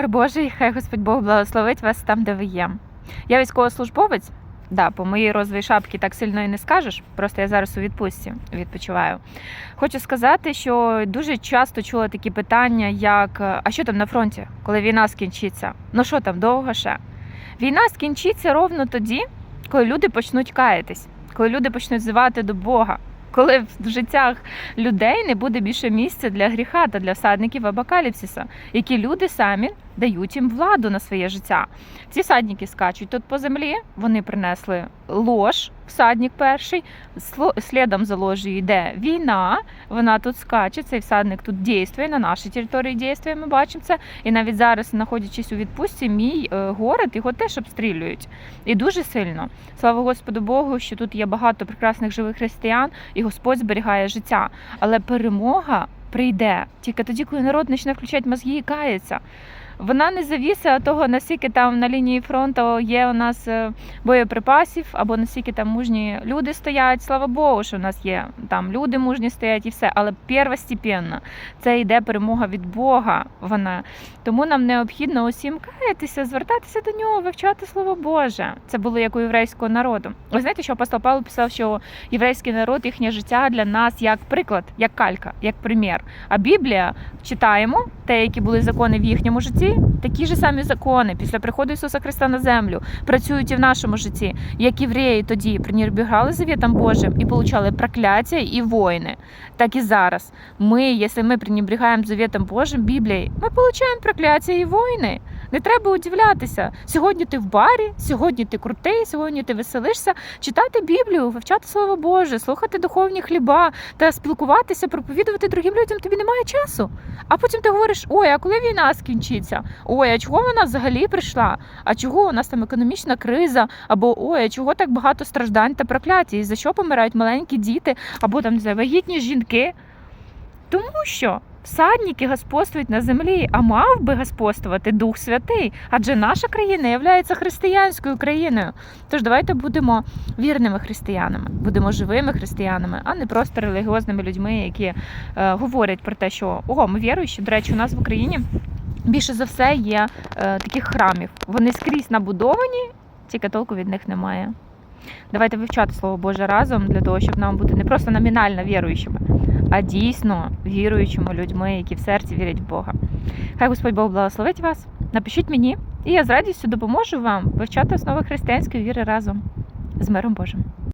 мир Божий, хай Господь Бог благословить вас там, де ви є. Я військовослужбовець. Да, по моїй розовій шапці так сильно і не скажеш. Просто я зараз у відпустці відпочиваю. Хочу сказати, що дуже часто чула такі питання, як а що там на фронті, коли війна скінчиться? Ну що там, довго ще? Війна скінчиться ровно тоді, коли люди почнуть каятись, коли люди почнуть звати до Бога. Коли в життях людей не буде більше місця для гріха та для всадників апокаліпсиса, які люди самі дають їм владу на своє життя. Ці всадники скачуть тут по землі, вони принесли лож, всадник перший, слідом за ложею йде війна, вона тут скаче, цей всадник тут дійствує, на нашій території дійствує, ми бачимо це. І навіть зараз, знаходячись у відпустці, мій е, город його теж обстрілюють. І дуже сильно. Слава Господу Богу, що тут є багато прекрасних живих християн, і Господь зберігає життя. Але перемога прийде тільки тоді, коли народ почне включати мозги і кається. Вона не від того, наскільки там на лінії фронту є у нас е, боєприпасів, або наскільки там мужні люди стоять. Слава Богу, що у нас є там люди мужні стоять і все. Але первостепенно це йде перемога від Бога. Вона тому нам необхідно усім каятися, звертатися до нього, вивчати слово Боже. Це було як у єврейського народу. Ви знаєте, що апостол Павло писав, що єврейський народ, їхнє життя для нас як приклад, як калька, як примір. А Біблія читаємо те, які були закони в їхньому житті, такі ж самі закони після приходу Ісуса Христа на землю працюють і в нашому житті. Як євреї тоді пренебрігали завітам Божим і получали прокляття і воїни, так і зараз. Ми, якщо ми пренебрігаємо завітам Божим, Біблією, ми получаємо прокляття і війни. Не треба удивлятися. Сьогодні ти в барі, сьогодні ти крутий, сьогодні ти веселишся. Читати Біблію, вивчати Слово Боже, слухати духовні хліба та спілкуватися, проповідувати другим людям. Тобі немає часу. А потім ти говориш: ой, а коли війна скінчиться? Ой, а чого вона взагалі прийшла? А чого у нас там економічна криза? Або ой, а чого так багато страждань та прокляття? І за що помирають маленькі діти, або там не знаю, вагітні жінки? Тому що всадники господствують на землі, а мав би господствувати Дух Святий, адже наша країна є християнською країною. Тож давайте будемо вірними християнами, будемо живими християнами, а не просто релігіозними людьми, які е, говорять про те, що ого, ми віруючі. До речі, у нас в Україні більше за все є е, таких храмів. Вони скрізь набудовані, тільки толку від них немає. Давайте вивчати Слово Боже разом для того, щоб нам бути не просто номінально віруючими, а дійсно віруючими людьми, які в серці вірять в Бога. Хай Господь Бог благословить вас. Напишіть мені, і я з радістю допоможу вам вивчати основи християнської віри разом з миром Божим.